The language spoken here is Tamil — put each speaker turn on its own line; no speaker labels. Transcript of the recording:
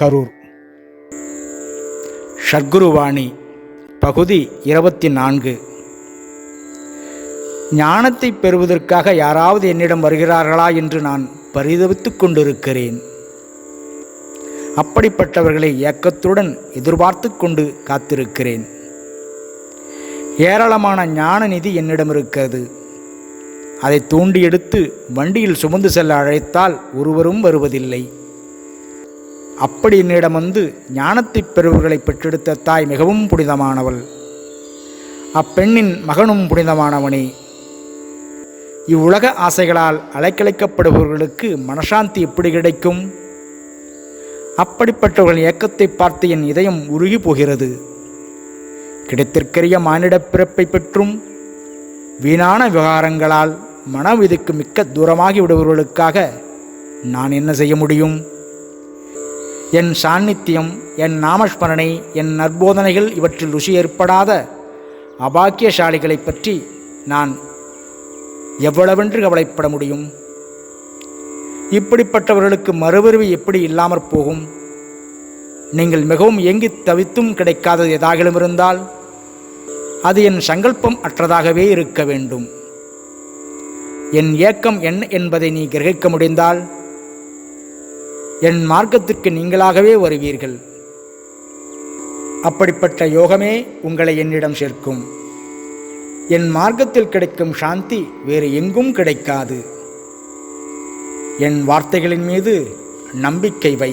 கரூர். சத்குருவாணி பகுதி இருபத்தி நான்கு ஞானத்தை பெறுவதற்காக யாராவது என்னிடம் வருகிறார்களா என்று நான் பரிதவித்துக் கொண்டிருக்கிறேன். அப்படிப்பட்டவர்களை ஏக்கத்துடன் எதிர்பார்த்து கொண்டு காத்திருக்கிறேன். ஏராளமான ஞான நிதி என்னிடம் இருக்கிறது. அதை தூண்டி எடுத்து வண்டியில் சுமந்து செல்ல அழைத்தால் ஒருவரும் வருவதில்லை. அப்படி என்னிடம் வந்து ஞானத்தை பெறுவர்களை பெற்றெடுத்த தாய் மிகவும் புனிதமானவள். அப்பெண்ணின் மகனும் புனிதமானவனே. இவ்வுலக ஆசைகளால் அலைக்கழிக்கப்படுபவர்களுக்கு மனசாந்தி எப்படி கிடைக்கும்? அப்படிப்பட்டவர்களின் இயக்கத்தை பார்த்து என் இதயம் உருகி போகிறது. கிடைத்திற்கரிய மானிடப் பிறப்பை பெற்றும் வீணான விவகாரங்களால் மனவிதிக்கு மிக்க தூரமாகி விடுபவர்களுக்காக நான் என்ன செய்ய முடியும்? என் சாநித்தியம் என் நாமஸ்மரணை என் நற்போதனைகள் இவற்றில் ருசி ஏற்படாத அபாக்கியசாலிகளை பற்றி நான் எவ்வளவென்று கவலைப்பட முடியும்? இப்படிப்பட்டவர்களுக்கு மறுபிறவி எப்படி இல்லாமற் போகும்? நீங்கள் மிகவும் எங்கி தவித்தும் கிடைக்காதது ஏதாகிலும் இருந்தால் அது என் சங்கல்பம் அற்றதாகவே இருக்க வேண்டும். என் ஏக்கம் என்ன என்பதை நீ கிரகிக்க முடிந்தால் என் மார்க்கத்திற்கு நீங்களாகவே வருவீர்கள். அப்படிப்பட்ட யோகமே உங்களை என்னிடம் சேர்க்கும். என் மார்க்கத்தில் கிடைக்கும் சாந்தி வேறு எங்கும் கிடைக்காது. என் வார்த்தைகளின் மீது நம்பிக்கை வை.